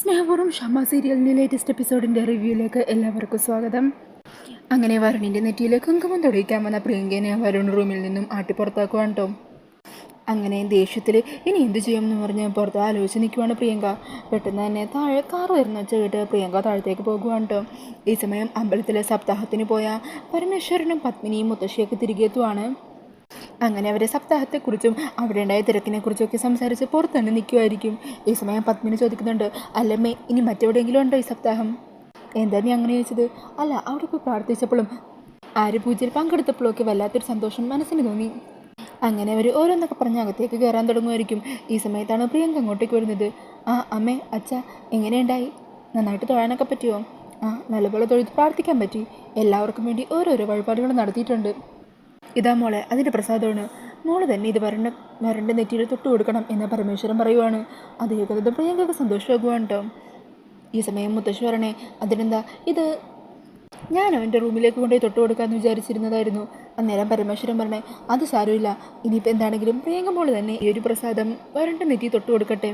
സ്നേഹപൂർവം ഷമ സീരിയലിന്റെ ലേറ്റസ്റ്റ് എപ്പിസോഡിന്റെ റിവ്യൂയിലേക്ക് എല്ലാവർക്കും സ്വാഗതം. അങ്ങനെ വരുണിന്റെ നെറ്റിയിലെ കുങ്കുമം തുടയ്ക്കാൻ വന്ന പ്രിയങ്കനെ വരുൺ റൂമിൽ നിന്നും ആട്ടിപ്പുറത്താക്കുവാൻ കേട്ടോ അങ്ങനെ ദേഷ്യത്തിൽ ഇനി എന്ത് ചെയ്യുമെന്ന് പറഞ്ഞ് പുറത്ത് ആലോചിച്ച് നിൽക്കുവാണ് പ്രിയങ്ക. പെട്ടെന്ന് തന്നെ താഴെ കാർ വരുന്ന വെച്ച് കേട്ട് പ്രിയങ്ക താഴത്തേക്ക് പോകുവാണ് കേട്ടോ ഈ സമയം അമ്പലത്തിലെ സപ്താഹത്തിന് പോയ പരമേശ്വരനും പത്മിനിയും മുത്തശ്ശിയൊക്കെ തിരികെ എത്തുവാണ്. അങ്ങനെ അവരെ സപ്താഹത്തെക്കുറിച്ചും അവിടെ ഉണ്ടായ തിരക്കിനെ കുറിച്ചൊക്കെ സംസാരിച്ച് പുറത്തുതന്നെ നിൽക്കുമായിരിക്കും ഈ സമയം പത്മിനി ചോദിക്കുന്നുണ്ട് അല്ലമ്മേ ഇനി മറ്റെവിടെയെങ്കിലും ഉണ്ടോ ഈ സപ്താഹം? എന്താ നീ അങ്ങനെ ചോദിച്ചത്? അല്ല അവിടെ പോയി പ്രാർത്ഥിച്ചപ്പോഴും ആര് പൂജയിൽ പങ്കെടുത്തപ്പോഴും ഒക്കെ വല്ലാത്തൊരു സന്തോഷം മനസ്സിന് തോന്നി. അങ്ങനെ അവർ ഓരോന്നൊക്കെ പറഞ്ഞ് അകത്തേക്ക് കയറാൻ തുടങ്ങുമായിരിക്കും. ഈ സമയത്താണ് പ്രിയങ്ക അങ്ങോട്ടേക്ക് വരുന്നത്. ആ അമ്മേ അച്ഛ എങ്ങനെയുണ്ടായി? നന്നായിട്ട് തൊഴാനൊക്കെ പറ്റുമോ ആ നല്ലപോലെ തൊഴുത് പ്രാർത്ഥിക്കാൻ പറ്റി. എല്ലാവർക്കും വേണ്ടി ഓരോരോ വഴിപാടുകൾ നടത്തിയിട്ടുണ്ട്. ഇതാ മോളെ അതിന്റെ പ്രസാദമാണ്. മോൾ തന്നെ ഇത് വരണ്ട വരണ്ട നെറ്റിയിൽ തൊട്ട് കൊടുക്കണം എന്ന് പരമേശ്വരൻ പറയുവാണ്. അത് കേൾക്കുന്നത് പ്രിയങ്കൾക്ക് സന്തോഷമാകുവാണ് കേട്ടോ. ഈ സമയം പറയണേ അതിനെന്താ? ഇത് ഞാൻ അവന്റെ റൂമിലേക്ക് കൊണ്ടുപോയി തൊട്ട് കൊടുക്കാമെന്ന് വിചാരിച്ചിരുന്നതായിരുന്നു. അന്നേരം പരമേശ്വരൻ പറഞ്ഞേ അത് സാരമില്ല. ഇനിയിപ്പോൾ എന്താണെങ്കിലും പ്രിയങ്ക മോൾ തന്നെ ഈ ഒരു പ്രസാദം വരണ്ട നെറ്റി തൊട്ട് കൊടുക്കട്ടെ.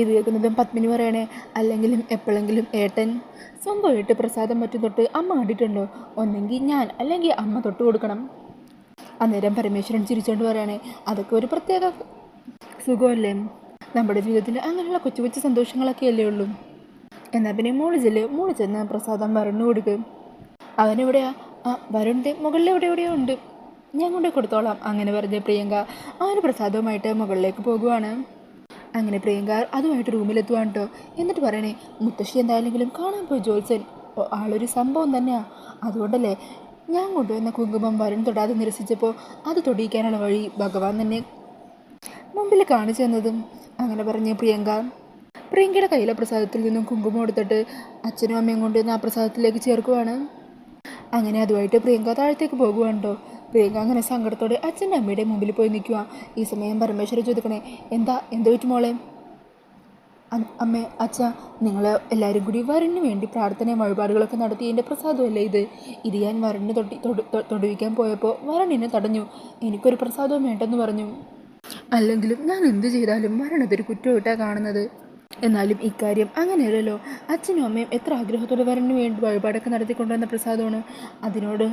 ഇത് കേൾക്കുന്നതും പത്മിനി പറയണേ അല്ലെങ്കിലും എപ്പോഴെങ്കിലും ഏട്ടൻ സ്വന്തമായിട്ട് പ്രസാദം മറ്റും തൊട്ട് അമ്മ കണ്ടിട്ടുണ്ടോ? ഒന്നെങ്കിൽ ഞാൻ അല്ലെങ്കിൽ അമ്മ തൊട്ട് കൊടുക്കണം. അന്നേരം പരമേശ്വരൻ ചിരിച്ചുകൊണ്ട് പറയണേ അതൊക്കെ ഒരു പ്രത്യേക സുഖമല്ലേ? നമ്മുടെ ജീവിതത്തിൽ അങ്ങനെയുള്ള കൊച്ചു കൊച്ചു സന്തോഷങ്ങളൊക്കെ അല്ലേ ഉള്ളൂ? എന്നാൽ പിന്നെ മോൾ ചെല്ല് ചെന്ന് പ്രസാദം വരണ്ണു കൊടുക്കും. അവനെവിടെയാ? ആ വരുണ്ട്. മുകളിൽ എവിടെ എവിടെയോ ഉണ്ട്. ഞാൻ കൊണ്ടേ കൊടുത്തോളാം. അങ്ങനെ പറഞ്ഞ് പ്രിയങ്ക അവന് പ്രസാദവുമായിട്ട് മുകളിലേക്ക് പോകുവാണ്. അങ്ങനെ പ്രിയങ്ക അതുമായിട്ട് റൂമിലെത്തുവാണ് കേട്ടോ എന്നിട്ട് പറയണേ മുത്തശ്ശി എന്തായാലെങ്കിലും കാണാൻ പോയി ജോത്സൻ ആളൊരു സംഭവം തന്നെയാ. അതുകൊണ്ടല്ലേ ഞാൻ കൊണ്ടുവന്ന കുങ്കുമം വരൻ തൊടാതെ നിരസിച്ചപ്പോൾ അത് തൊടിയിക്കാനുള്ള വഴി ഭഗവാൻ തന്നെ മുമ്പിൽ കാണിച്ചു തന്നതും. അങ്ങനെ പറഞ്ഞ് പ്രിയങ്ക പ്രിയങ്കയുടെ കയ്യിലെ പ്രസാദത്തിൽ നിന്നും കുങ്കുമം എടുത്തിട്ട് അച്ഛനും അമ്മയും കൊണ്ടുവന്ന് ആ പ്രസാദത്തിലേക്ക് ചേർക്കുവാണ്. അങ്ങനെ അതുമായിട്ട് പ്രിയങ്ക താഴത്തേക്ക് പോകുവാണ്ടോ പ്രിയങ്ക അങ്ങനെ സങ്കടത്തോടെ അച്ഛന്റെ അമ്മയുടെ മുമ്പിൽ പോയി നിൽക്കുക ഈ സമയം പരമേശ്വരൻ ചോദിക്കണേ എന്താ എന്ത് പറ്റി മോളെ? അ- അമ്മേ അച്ഛ നിങ്ങൾ എല്ലാവരും കൂടി വരന് വേണ്ടി പ്രാർത്ഥനയും വഴിപാടുകളൊക്കെ നടത്തി എന്റെ പ്രസാദമല്ലേ ഇത്? ഇത് ഞാൻ വരന് തൊട്ടി തൊടുവിക്കാൻ പോയപ്പോൾ വരണിനെ തടഞ്ഞു. എനിക്കൊരു പ്രസാദവും വേണ്ടെന്ന് പറഞ്ഞു. അല്ലെങ്കിലും ഞാൻ എന്ത് ചെയ്താലും വരണതൊരു കുറ്റമായിട്ടാണ് കാണുന്നത്. എന്നാലും ഇക്കാര്യം അങ്ങനെയല്ലല്ലോ. അച്ഛനും അമ്മയും എത്ര ആഗ്രഹത്തോടെ വരന് വേണ്ടി വഴിപാടൊക്കെ നടത്തിക്കൊണ്ടുവന്ന പ്രസാദമാണ്. അതിനോട്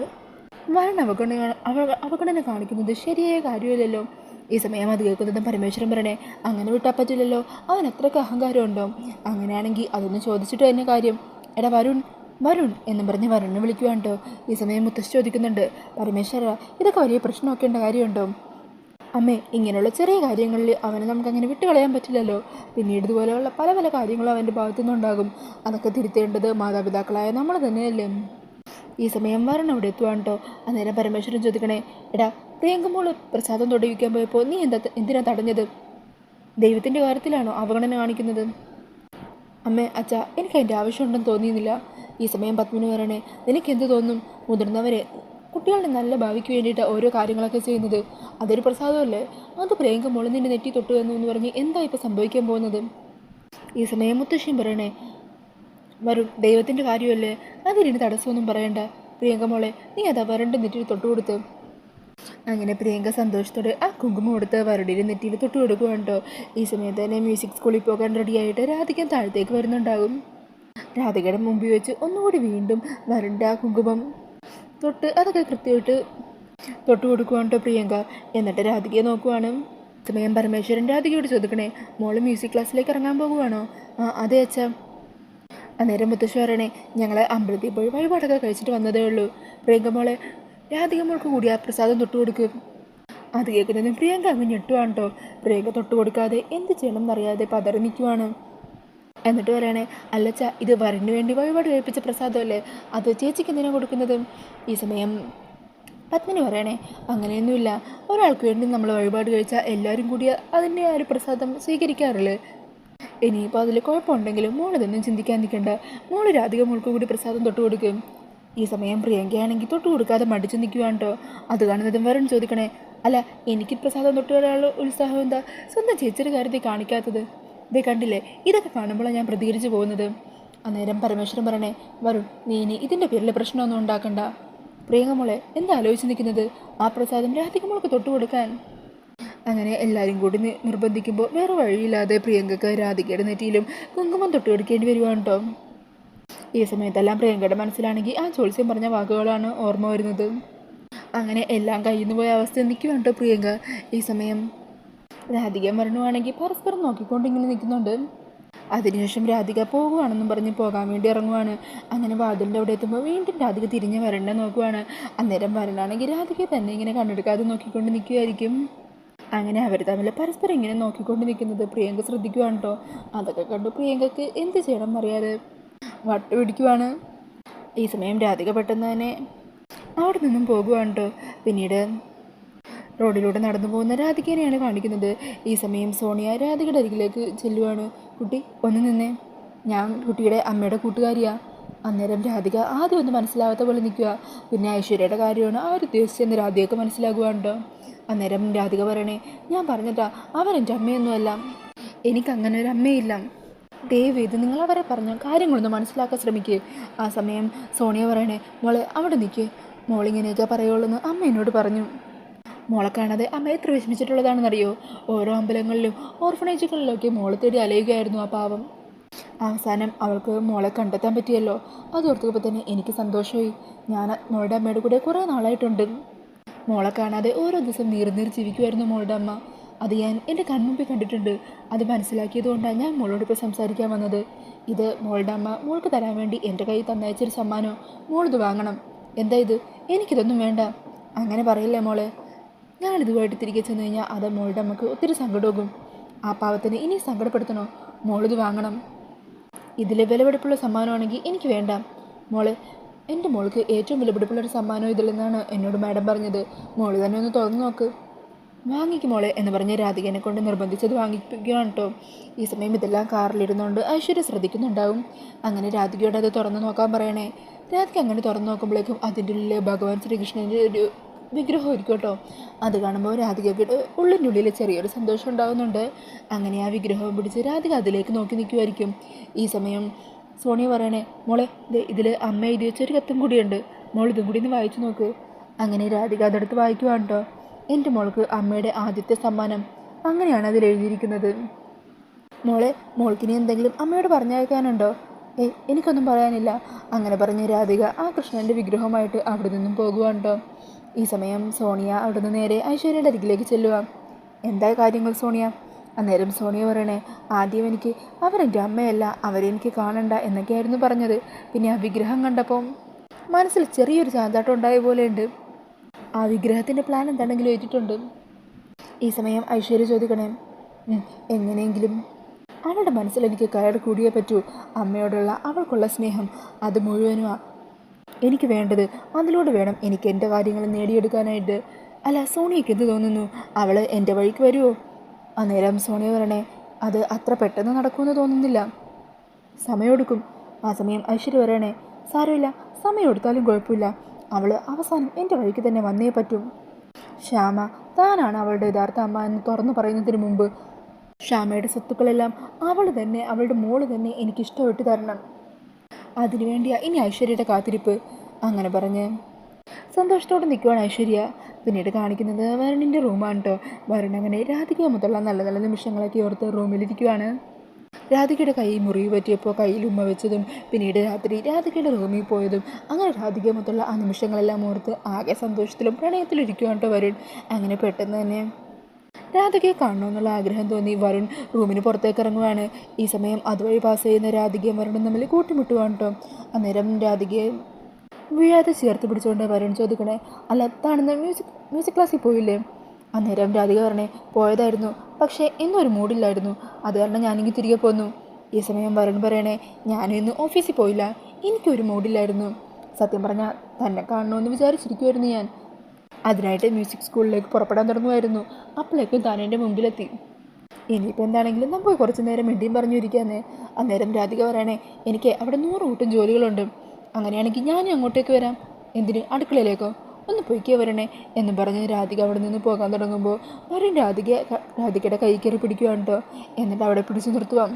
വരൻ അവഗണന അവ- അവഗണന കാണിക്കുന്നത് ശരിയായ കാര്യമില്ലല്ലോ. ഈ സമയം അത് കേൾക്കുന്നതും പരമേശ്വരൻ പറയണേ അങ്ങനെ വിട്ടാൽ പറ്റില്ലല്ലോ. അവൻ അത്രയ്ക്ക് അഹങ്കാരം ഉണ്ടോ? അങ്ങനെയാണെങ്കിൽ അതൊന്ന് ചോദിച്ചിട്ട് തന്നെ കാര്യം. എടാ വരുൺ വരുൺ എന്നും പറഞ്ഞ് വരുണിനെ വിളിക്കുവാണ് കേട്ടോ ഈ സമയം മുത്തശ്ശി ചോദിക്കുന്നുണ്ട് പരമേശ്വര ഇതൊക്കെ വലിയ പ്രശ്നമൊക്കെ ഉണ്ട കാര്യമുണ്ടോ? അമ്മേ ഇങ്ങനെയുള്ള ചെറിയ കാര്യങ്ങളിൽ അവനെ നമുക്കങ്ങനെ വിട്ടുകളയാൻ പറ്റില്ലല്ലോ. പിന്നീട് ഇതുപോലെയുള്ള പല പല കാര്യങ്ങളും അവന്റെ ഭാഗത്തു നിന്നുണ്ടാകും അതൊക്കെ തിരുത്തേണ്ടത് മാതാപിതാക്കളായ നമ്മൾ തന്നെയല്ലേ. ഈ സമയം വരണം അവിടെ എത്തുവാണ് കേട്ടോ അന്നേരം പരമേശ്വരൻ ചോദിക്കണേ എടാ പ്രിയങ്കമോൾ പ്രസാദം തൊടിവിക്കാൻ പോയപ്പോൾ നീ എന്താ എന്തിനാ തടഞ്ഞത്? ദൈവത്തിന്റെ കാര്യത്തിലാണോ അവഗണന കാണിക്കുന്നത്? അമ്മേ അച്ഛ എനിക്ക് അതിന്റെ ആവശ്യമുണ്ടെന്ന് തോന്നിയിരുന്നില്ല. ഈ സമയം പത്മിനി പറയണേ നിനക്ക് എന്ത് തോന്നും? മുതിർന്നവരെ കുട്ടികളുടെ നല്ല ഭാവിക്ക് വേണ്ടിയിട്ട് ഓരോ കാര്യങ്ങളൊക്കെ ചെയ്യുന്നത്. അതൊരു പ്രസാദമല്ലേ? അത് പ്രിയങ്ക മോൾ നിന്നെ നെറ്റി തൊട്ടു എന്ന് പറഞ്ഞ് എന്താ ഇപ്പോൾ സംഭവിക്കാൻ പോകുന്നത്? ഈ സമയം മുത്തശ്ശിയും പറയണേ വരും ദൈവത്തിന്റെ കാര്യമല്ലേ? അതിന് തടസ്സമൊന്നും പറയണ്ട. പ്രിയങ്ക മോളെ നീ അതാ വരണ്ട നെറ്റിയിൽ തൊട്ട് കൊടുത്ത്. അങ്ങനെ പ്രിയങ്ക സന്തോഷത്തോടെ ആ കുങ്കുമം കൊടുത്ത് വരടിയിൽ നെറ്റിയിൽ തൊട്ട് കൊടുക്കുകയാണ്ടോ ഈ സമയത്ത് തന്നെ മ്യൂസിക് സ്കൂളിൽ പോകാൻ റെഡിയായിട്ട് രാധികൻ താഴത്തേക്ക് വരുന്നുണ്ടാകും. രാധികയുടെ മുമ്പിൽ വെച്ച് ഒന്നുകൂടി വീണ്ടും വരണ്ട ആ കുങ്കുമം. തൊട്ട് അതൊക്കെ കൃത്യമായിട്ട് തൊട്ട് കൊടുക്കുകയാണ്ടോ പ്രിയങ്ക. എന്നിട്ട് രാധികയെ നോക്കുവാണ്. സമയം പരമേശ്വരൻ രാധികയോട് ചോദിക്കണേ മോൾ മ്യൂസിക് ക്ലാസ്സിലേക്ക് ഇറങ്ങാൻ പോകുവാണോ? ആ അതെ അച്ഛാ. അന്നേരം മുത്തശ്ശി ഞങ്ങൾ അമ്പലത്തിൽ പോയി വഴിപാടൊക്കെ കഴിച്ചിട്ട് വന്നതേ ഉള്ളൂ. പ്രിയങ്കമോളെ രാധിക മോൾക്ക് കൂടി ആ പ്രസാദം തൊട്ട് കൊടുക്കും. അത് കേൾക്കുന്നതും പ്രിയങ്ക അങ്ങ് ഞെട്ടുവാണ് കേട്ടോ പ്രിയങ്ക തൊട്ട് കൊടുക്കാതെ എന്ത് ചെയ്യണം എന്നറിയാതെ പതറി നിൽക്കുവാണ് എന്നിട്ട് പറയണേ അല്ലച്ച ഇത് വരന് വേണ്ടി വഴിപാട് കഴിപ്പിച്ച പ്രസാദമല്ലേ? അത് ചേച്ചിക്ക് എന്തിനാണ് കൊടുക്കുന്നത്? ഈ സമയം പത്മിനി പറയണേ അങ്ങനെയൊന്നുമില്ല. ഒരാൾക്ക് വേണ്ടി നമ്മൾ വഴിപാട് കഴിച്ചാൽ എല്ലാവരും കൂടി അതിന്റെ ആ ഒരു പ്രസാദം സ്വീകരിക്കാറില്ലേ? ഇനിയിപ്പോൾ അതിൽ കുഴപ്പമുണ്ടെങ്കിലും മോൾ ഇതൊന്നും ചിന്തിക്കാൻ നിൽക്കണ്ട. മോൾ രാധിക മോൾക്ക് കൂടി പ്രസാദം തൊട്ട് കൊടുക്കും. ഈ സമയം പ്രിയങ്കയാണെങ്കിൽ തൊട്ട് കൊടുക്കാതെ മടിച്ചു നിൽക്കുവാണ് കേട്ടോ അത് കാണുന്നതും വരും ചോദിക്കണേ അല്ല എനിക്ക് പ്രസാദം തൊട്ട് വരാനുള്ള ഉത്സാഹം എന്താ? സ്വന്തം ചേച്ചിയുടെ കാര്യത്തിൽ കാണിക്കാത്തത്. ഇതേ കണ്ടില്ലേ ഇതൊക്കെ കാണുമ്പോഴാണ് ഞാൻ പ്രതികരിച്ചു പോകുന്നത്. അന്നേരം പരമേശ്വരൻ പറയണേ വരും നീ ഇനി ഇതിന്റെ പേരിൽ പ്രശ്നമൊന്നും ഉണ്ടാക്കണ്ട. പ്രിയങ്ക എന്താ ആലോചിച്ച് നിൽക്കുന്നത്? ആ പ്രസാദം രാധിക മോൾക്ക് തൊട്ട് കൊടുക്കാൻ. അങ്ങനെ എല്ലാവരും കൂടി നിർബന്ധിക്കുമ്പോൾ വേറെ വഴിയില്ലാതെ പ്രിയങ്കക്ക് രാധികയുടെ നെറ്റിയിലും കുങ്കുമം തൊട്ട് കൊടുക്കേണ്ടി വരുവാണ് കേട്ടോ ഈ സമയത്തെല്ലാം പ്രിയങ്കയുടെ മനസ്സിലാണെങ്കിൽ ആ ചോത്സ്യം പറഞ്ഞ വാക്കുകളാണ് ഓർമ്മ വരുന്നത്. അങ്ങനെ എല്ലാം കയ്യിൽ പോയ അവസ്ഥ നിൽക്കുവാണ് കേട്ടോ പ്രിയങ്ക. ഈ സമയം രാധിക മരണമാണെങ്കിൽ പരസ്പരം നോക്കിക്കൊണ്ടിങ്ങനെ നിൽക്കുന്നുണ്ട്. അതിനുശേഷം രാധിക പോകുവാണെന്നും പറഞ്ഞ് പോകാൻ വേണ്ടി ഇറങ്ങുവാണ്. അങ്ങനെ വാതിലിന്റെ അവിടെ എത്തുമ്പോൾ വീണ്ടും രാധിക തിരിഞ്ഞ് വരണ്ട നോക്കുവാണ്. അന്നേരം വരണമാണെങ്കിൽ രാധിക തന്നെ ഇങ്ങനെ കണ്ണെടുക്കാതെ നോക്കിക്കൊണ്ട് നിൽക്കുമായിരിക്കും അങ്ങനെ അവർ തമ്മിൽ പരസ്പരം ഇങ്ങനെ നോക്കിക്കൊണ്ട് നിൽക്കുന്നത് പ്രിയങ്ക ശ്രദ്ധിക്കുവാണ് കേട്ടോ അതൊക്കെ കണ്ടു പ്രിയങ്കക്ക് എന്ത് ചെയ്യണം എന്നറിയാതെ വട്ട് പിടിക്കുവാണ്. ഈ സമയം രാധിക പെട്ടെന്ന് തന്നെ അവിടെ നിന്നും പോകുവാണ് കേട്ടോ പിന്നീട് റോഡിലൂടെ നടന്നു പോകുന്ന രാധികേനെയാണ് കാണിക്കുന്നത്. ഈ സമയം സോണിയ രാധികയുടെ അരികിലേക്ക് ചെല്ലുവാണ്. കുട്ടി ഒന്ന് നിന്നേ. ഞാൻ കുട്ടിയുടെ അമ്മയുടെ കൂട്ടുകാരിയാ. അന്നേരം രാധിക ആദ്യം ഒന്നും മനസ്സിലാവാത്ത പോലെ നിൽക്കുക. പിന്നെ ഐശ്വര്യയുടെ കാര്യമാണ് അവർ ഉദ്ദേശിച്ചെന്ന് രാധികക്ക് മനസ്സിലാകുവാണ്ടോ അന്നേരം രാധിക പറയണേ ഞാൻ പറഞ്ഞിട്ടാ അവരെന്റെ അമ്മയൊന്നുമല്ല. എനിക്കങ്ങനെ ഒരു അമ്മയില്ല ദയവേത് നിങ്ങൾ അവരെ പറഞ്ഞ കാര്യങ്ങളൊന്ന് മനസ്സിലാക്കാൻ ശ്രമിക്കുക ആ സമയം സോണിയ പറയണേ മോളെ അവിടെ നിൽക്കുക മോളിങ്ങനെയൊക്കെ പറയുള്ളൂ അമ്മ എന്നോട് പറഞ്ഞു. മോളെ കാണാതെ അമ്മ എത്ര വിഷമിച്ചിട്ടുള്ളതാണെന്നറിയോ? ഓരോ അമ്പലങ്ങളിലും ഓർഫണേജുകളിലൊക്കെ മോളെ തേടി അലയുകയായിരുന്നു ആ പാവം. അവസാനം അവൾക്ക് മോളെ കണ്ടെത്താൻ പറ്റിയല്ലോ. അതോർത്തപ്പോൾ തന്നെ എനിക്ക് സന്തോഷമായി. ഞാൻ മോളുടെ അമ്മയുടെ കൂടെ കുറേ നാളായിട്ടുണ്ട്. മോളെ കാണാതെ ഓരോ ദിവസം നീറി ജീവിക്കുമായിരുന്നു മോളുടെ അമ്മ. അത് ഞാൻ എന്റെ കൺമുമ്പിൽ കണ്ടിട്ടുണ്ട്. അത് മനസ്സിലാക്കിയത് കൊണ്ടാണ് ഞാൻ മോളോട് ഇപ്പോൾ സംസാരിക്കാൻ വന്നത്. ഇത് മോളുടെ അമ്മ മോൾക്ക് തരാൻ വേണ്ടി എന്റെ കയ്യിൽ തന്നയച്ചൊരു സമ്മാനം? മോളിത് വാങ്ങണം. എന്താ ഇത്? എനിക്കിതൊന്നും വേണ്ട. അങ്ങനെ പറയില്ലേ മോളെ? ഞാനിതുമായിട്ട് തിരികെ ചെന്ന് കഴിഞ്ഞാൽ അത് മോളുടെ അമ്മയ്ക്ക് ഒത്തിരി സങ്കടമാകും. ആ പാവത്തിന് ഇനി സങ്കടപ്പെടുത്തണോ? മോളിത് വാങ്ങണം. ഇതിലെ വിലപിടിപ്പുള്ള സമ്മാനമാണെങ്കിൽ എനിക്ക് വേണ്ട. മോളെ എന്റെ മോൾക്ക് ഏറ്റവും വിലപിടിപ്പുള്ളൊരു സമ്മാനം നിന്നാണ് എന്നോട് മാഡം പറഞ്ഞത്. മോൾ തന്നെ ഒന്ന് തുറന്നു നോക്ക്. വാങ്ങിക്കും മോളെ എന്ന് പറഞ്ഞ് രാധികനെ കൊണ്ട് നിർബന്ധിച്ചത് വാങ്ങിപ്പിക്കുകയാണ് കേട്ടോ ഈ സമയം ഇതെല്ലാം കാറിലിരുന്നുകൊണ്ട് ഐശ്വര്യ ശ്രദ്ധിക്കുന്നുണ്ടാവും. അങ്ങനെ രാധികയോട് അത് തുറന്നു നോക്കാൻ പറയണേ. രാധിക അങ്ങനെ തുറന്നു നോക്കുമ്പോഴേക്കും അതിന്റെ ഉള്ളിൽ ഭഗവാൻ ശ്രീകൃഷ്ണന്റെ ഒരു വിഗ്രഹമായിരിക്കും കേട്ടോ. അത് കാണുമ്പോൾ രാധികയ്ക്ക് ഉള്ളിന്റെ ഉള്ളിൽ ചെറിയൊരു സന്തോഷം ഉണ്ടാകുന്നുണ്ട് അങ്ങനെ ആ വിഗ്രഹം പിടിച്ച് രാധിക അതിലേക്ക് നോക്കി നിൽക്കുമായിരിക്കും ഈ സമയം സോണിയ പറയണേ മോളെ ഇതിൽ അമ്മ എഴുതി വെച്ചൊരു കത്തും കൂടിയുണ്ട്. മോൾ ഇതും കൂടി ഒന്ന് വായിച്ചു നോക്ക്. അങ്ങനെ രാധിക അതെടുത്ത് വായിക്കുവാണ് കേട്ടോ എന്റെ മോൾക്ക് അമ്മയുടെ ആദ്യത്തെ സമ്മാനം. അങ്ങനെയാണ് അതിൽ എഴുതിയിരിക്കുന്നത്. മോളെ മോൾക്കിനി എന്തെങ്കിലും അമ്മയോട് പറഞ്ഞയക്കാനുണ്ടോ ഏ എനിക്കൊന്നും പറയാനില്ല. അങ്ങനെ പറഞ്ഞ് രാധിക ആ കൃഷ്ണന്റെ വിഗ്രഹമായിട്ട് അവിടെ നിന്നും പോകുവാണ്ടോ ഈ സമയം സോണിയ അവിടെ നിന്ന് നേരെ ഐശ്വര്യയുടെ അരികിലേക്ക് ചെല്ലുക എന്താ കാര്യങ്ങൾ സോണിയ? അന്നേരം സോണിയ പറയണേ ആദ്യം എനിക്ക് അവരെന്റെ അമ്മയല്ല അവരെനിക്ക് കാണണ്ട എന്നൊക്കെയായിരുന്നു പറഞ്ഞത്. പിന്നെ ആ വിഗ്രഹം കണ്ടപ്പം മനസ്സിൽ ചെറിയൊരു ചാന്താട്ടം ഉണ്ടായ പോലെയുണ്ട്. ആ വിഗ്രഹത്തിന്റെ പ്ലാൻ എന്താണെങ്കിലും ഏറ്റിട്ടുണ്ട് ഈ സമയം ഐശ്വര്യ ചോദിക്കണേ "ഉം, എങ്ങനെയെങ്കിലും? അവളുടെ മനസ്സിൽ എനിക്ക് കയറി കൂടിയേ പറ്റൂ. അമ്മയോടുള്ള അവൾക്കുള്ള സ്നേഹം അത് മുഴുവനും എനിക്ക് വേണ്ടത് അതിലൂടെ വേണം എനിക്ക് എന്റെ കാര്യങ്ങൾ നേടിയെടുക്കാനായിട്ട്. അല്ല സോണിയക്ക് എന്ത് തോന്നുന്നു? അവൾ എന്റെ വഴിക്ക് വരുമോ അന്നേരം സോണിയ പറയണേ അത് അത്ര പെട്ടെന്ന് നടക്കുമെന്ന് തോന്നുന്നില്ല. സമയമെടുക്കും. ആ സമയം ഐശ്വര്യ പറയണേ സാരമില്ല സമയം എടുത്താലും കുഴപ്പമില്ല. അവൾ അവസാനം എന്റെ വഴിക്ക് തന്നെ വന്നേ പറ്റും. ശ്യാമ താനാണ് അവളുടെ യഥാർത്ഥ അമ്മ എന്ന് തുറന്നു പറയുന്നതിന് മുമ്പ് ശ്യാമയുടെ സ്വത്തുക്കളെല്ലാം അവൾ തന്നെ അവളുടെ മോൾ തന്നെ എനിക്ക് ഇഷ്ടപ്പെട്ട് തരണം. അതിനുവേണ്ടിയാ ഇനി ഐശ്വര്യയുടെ കാത്തിരിപ്പ്. അങ്ങനെ പറഞ്ഞ് സന്തോഷത്തോടെ നിൽക്കുവാണ് ഐശ്വര്യ. പിന്നീട് കാണിക്കുന്നത് വരുണിന്റെ റൂമാണ് കേട്ടോ വരുൺ അങ്ങനെ രാധിക മുതലുള്ള നല്ല നല്ല നിമിഷങ്ങളൊക്കെ ഓർത്ത് റൂമിലിരിക്കുവാണ്. രാധികയുടെ കൈ മുറിവ് പറ്റിയപ്പോൾ കയ്യിൽ ഉമ്മ വെച്ചതും പിന്നീട് രാത്രി രാധികയുടെ റൂമിൽ പോയതും അങ്ങനെ രാധിക മുതലുള്ള ആ നിമിഷങ്ങളെല്ലാം ഓർത്ത് ആകെ സന്തോഷത്തിലും പ്രണയത്തിലും ഇരിക്കുവാണ് കേട്ടോ വരുൺ. അങ്ങനെ പെട്ടെന്ന് തന്നെ രാധികയെ കാണണമെന്നുള്ള ആഗ്രഹം തോന്നി. വരുൺ റൂമിന് പുറത്തേക്ക് ഇറങ്ങുവാണ്. ഈ സമയം അതുവഴി പാസ് ചെയ്യുന്ന രാധികയും വരുണും തമ്മിൽ കൂട്ടിമുട്ടുവാണ് കേട്ടോ അന്നേരം രാധികയെ വീഴാതെ ചേർത്ത് പിടിച്ചുകൊണ്ട് വരുൺ ചോദിക്കണേ അല്ല താണെന്ന് മ്യൂസിക് മ്യൂസിക് ക്ലാസ്സിൽ പോയില്ലേ? അന്നേരം രാധിക പറഞ്ഞേ പോയതായിരുന്നു പക്ഷേ ഇന്നൊരു മൂഡില്ലായിരുന്നു. അത് കാരണം ഞാനെങ്കിൽ തിരികെ പോന്നു. ഈ സമയം വരുൺ പറയണേ ഞാനും ഇന്ന് ഓഫീസിൽ പോയില്ല. എനിക്കൊരു മൂഡില്ലായിരുന്നു. സത്യം പറഞ്ഞാൽ തന്നെ കാണണമെന്ന് വിചാരിച്ചിരിക്കുമായിരുന്നു ഞാൻ. അതിനായിട്ട് മ്യൂസിക് സ്കൂളിലേക്ക് പുറപ്പെടാൻ തുടങ്ങുമായിരുന്നു അപ്പോഴേക്കും താൻ എന്റെ മുമ്പിലെത്തി. ഇനിയിപ്പോൾ എന്താണെങ്കിലും നമുക്ക് കുറച്ച് നേരം മിണ്ടിയും പറഞ്ഞു ഇരിക്കാന്നേ. അന്നേരം രാധിക പറയണേ എനിക്ക് അവിടെ നൂറ് കൂട്ടം ജോലികളുണ്ട്. അങ്ങനെയാണെങ്കിൽ ഞാനും അങ്ങോട്ടേക്ക് വരാം. എന്തിന്? അടുക്കളയിലേക്കോ? ഒന്ന് പൊയ്ക്കേ വരണേ എന്ന് പറഞ്ഞ് രാധിക അവിടെ നിന്ന് പോകാൻ തുടങ്ങുമ്പോൾ വരൻ രാധിക രാധികയുടെ കൈ കയറി പിടിക്കുകയാണ് കേട്ടോ എന്നിട്ട് അവിടെ പിടിച്ചു നിർത്തുവാം.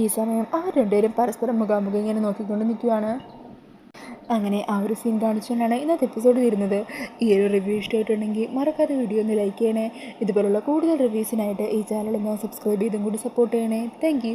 ഈ സമയം അവർ രണ്ടുപേരും പരസ്പരം മുഖാമുഖം ഇങ്ങനെ നോക്കിക്കൊണ്ട് നിൽക്കുകയാണ് അങ്ങനെ ആ ഒരു സീൻ കാണിച്ചുകൊണ്ടാണ് ഇന്നത്തെ എപ്പിസോഡ് തീരുന്നത് ഈ ഒരു റിവ്യൂ ഇഷ്ടമായിട്ടുണ്ടെങ്കിൽ മറക്കാതെ വീഡിയോ ഒന്ന് ലൈക്ക് ചെയ്യണേ. ഇതുപോലുള്ള കൂടുതൽ റിവ്യൂസിനായിട്ട് ഈ ചാനൽ ഒന്ന് സബ്സ്ക്രൈബ് ചെയ്തും കൂടി സപ്പോർട്ട് ചെയ്യണേ. താങ്ക്